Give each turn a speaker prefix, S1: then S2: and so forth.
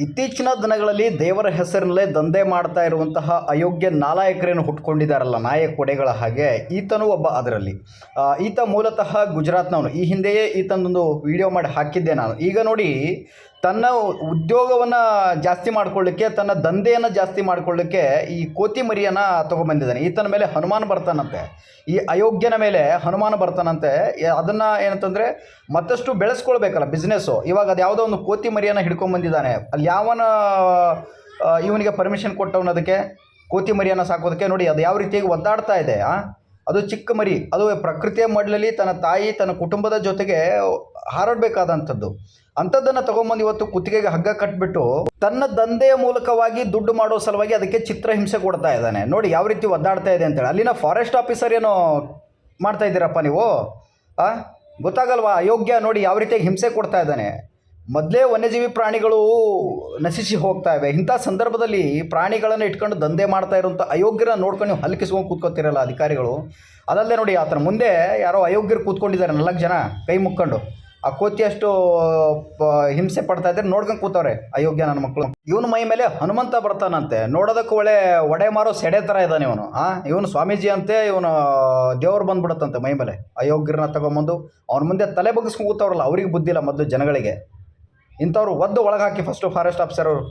S1: ಇತ್ತೀಚಿನ ದಿನಗಳಲ್ಲಿ ದೇವರ ಹೆಸರಿನಲ್ಲೇ ದಂಧೆ ಮಾಡ್ತಾ ಇರುವಂತಹ ಅಯೋಗ್ಯ ನಾಲಾಯಕರೇನು ಹುಟ್ಕೊಂಡಿದ್ದಾರಲ್ಲ ನಾಯಕ ಕೊಡೆಗಳ ಹಾಗೆ, ಈತನು ಒಬ್ಬ ಅದರಲ್ಲಿ. ಈತ ಮೂಲತಃ ಗುಜರಾತ್ನವನು. ಈ ಹಿಂದೆಯೇ ಈತನೊಂದು ವಿಡಿಯೋ ಮಾಡಿ ಹಾಕಿದ್ದೆ ನಾನು. ಈಗ ನೋಡಿ ತನ್ನ ಉದ್ಯೋಗವನ್ನು ಜಾಸ್ತಿ ಮಾಡ್ಕೊಳ್ಳಿಕ್ಕೆ, ತನ್ನ ದಂಧೆಯನ್ನು ಜಾಸ್ತಿ ಮಾಡ್ಕೊಳ್ಳಿಕ್ಕೆ ಈ ಕೋತಿ ಮರಿಯನ್ನು ತೊಗೊಂಬಂದಿದ್ದಾನೆ ಈತನ ಮೇಲೆ ಹನುಮಾನ್ ಬರ್ತಾನಂತೆ. ಈ ಅಯೋಗ್ಯನ ಮೇಲೆ ಹನುಮಾನ ಬರ್ತಾನಂತೆ. ಅದನ್ನು ಏನಂತಂದರೆ ಮತ್ತಷ್ಟು ಬೆಳೆಸ್ಕೊಳ್ಬೇಕಲ್ಲ ಬಿಸ್ನೆಸ್ಸು ಇವಾಗ ಅದು ಯಾವುದೋ ಒಂದು ಕೋತಿ ಮರಿಯನ್ನು ಹಿಡ್ಕೊಂಬಂದಿದ್ದಾನೆ ಅಲ್ಲಿ ಯಾವನ ಇವನಿಗೆ ಪರ್ಮಿಷನ್ ಕೊಟ್ಟವನು ಅದಕ್ಕೆ ಕೋತಿ ಮರಿಯನ್ನು ಸಾಕೋದಕ್ಕೆ ನೋಡಿ, ಅದು ಯಾವ ರೀತಿಯಾಗಿ ಒದ್ದಾಡ್ತಾ ಇದೆ, ಆ? ಅದು ಚಿಕ್ಕ ಮರಿ, ಅದು ಪ್ರಕೃತಿಯ ಮಡ್ಲಲ್ಲಿ ತನ್ನ ತಾಯಿ, ತನ್ನ ಕುಟುಂಬದ ಜೊತೆಗೆ ಹಾರಾಡಬೇಕಾದಂಥದ್ದು. ಅಂಥದ್ದನ್ನು ತಗೊಂಬಂದು ಇವತ್ತು ಕುತ್ತಿಗೆಗೆ ಹಗ್ಗ ಕಟ್ಬಿಟ್ಟು ತನ್ನ ದಂಧೆಯ ಮೂಲಕವಾಗಿ ದುಡ್ಡು ಮಾಡೋ ಸಲುವಾಗಿ ಅದಕ್ಕೆ ಚಿತ್ರಹಿಂಸೆ ಕೊಡ್ತಾ ಇದ್ದಾನೆ. ನೋಡಿ ಯಾವ ರೀತಿ ಒದ್ದಾಡ್ತಾ ಇದೆ ಅಂತೇಳಿ. ಅಲ್ಲಿನ ಫಾರೆಸ್ಟ್ ಆಫೀಸರ್ ಏನು ಮಾಡ್ತಾ ಇದ್ದೀರಪ್ಪ ನೀವು? ಗೊತ್ತಾಗಲ್ವಾ? ಅಯೋಗ್ಯ ನೋಡಿ ಯಾವ ರೀತಿಯಾಗಿ ಹಿಂಸೆ ಕೊಡ್ತಾ ಇದ್ದಾನೆ. ಮೊದಲೇ ವನ್ಯಜೀವಿ ಪ್ರಾಣಿಗಳು ನಶಿಸಿ ಹೋಗ್ತಾ ಇವೆ. ಇಂಥ ಸಂದರ್ಭದಲ್ಲಿ ಪ್ರಾಣಿಗಳನ್ನು ಇಟ್ಕೊಂಡು ದಂಧೆ ಮಾಡ್ತಾ ಇರುವಂಥ ಅಯೋಗ್ಯರ ನೋಡ್ಕೊಂಡು ನೀವು ಹಲ್ಕಿಸ್ಕೊಂಡು ಕೂತ್ಕೋತಿರಲ್ಲ ಅಧಿಕಾರಿಗಳು? ಅದಲ್ಲದೆ ನೋಡಿ ಆತನ ಮುಂದೆ ಯಾರೋ ಅಯೋಗ್ಯರು ಕೂತ್ಕೊಂಡಿದ್ದಾರೆ, ನಾಲ್ಕು ಜನ ಕೈ ಮುಕ್ಕೊಂಡು. ಆ ಕೋತಿ ಅಷ್ಟು ಪ ಹಿಂಸೆ ಪಡ್ತಾ ಇದ್ದಾರೆ ನೋಡ್ಕೊಂಡು ಕೂತವ್ರೆ, ಅಯೋಗ್ಯ ನನ್ನ ಮಕ್ಕಳು. ಇವನು ಮೈ ಮೇಲೆ ಹನುಮಂತ ಬರ್ತಾನಂತೆ. ನೋಡೋದಕ್ಕೆ ಒಳ್ಳೆ ಒಡೆ ಮಾರೋ ಸೆಡೆ ಥರ ಇದ್ದಾನೆ ಇವನು. ಆ, ಇವನು ಸ್ವಾಮೀಜಿ ಅಂತೆ, ಇವನು ದೇವ್ರು ಬಂದ್ಬಿಡುತ್ತಂತೆ ಮೈ ಮೇಲೆ. ಅಯೋಗ್ಯರನ್ನ ತಗೊಂಬಂದು, ಅವ್ನ ಮುಂದೆ ತಲೆ ಬಗ್ಗಿಸ್ಕೊಂಡು ಕೂತವ್ರಲ್ಲ, ಅವ್ರಿಗೆ ಬುದ್ಧಿಲ್ಲ ಮೊದಲು ಜನಗಳಿಗೆ. ಇಂಥವ್ರು ಒದ್ದು ಒಳಗೆ ಹಾಕಿ ಫಸ್ಟು ಫಾರೆಸ್ಟ್ ಆಫೀಸರ್ ಅವರು.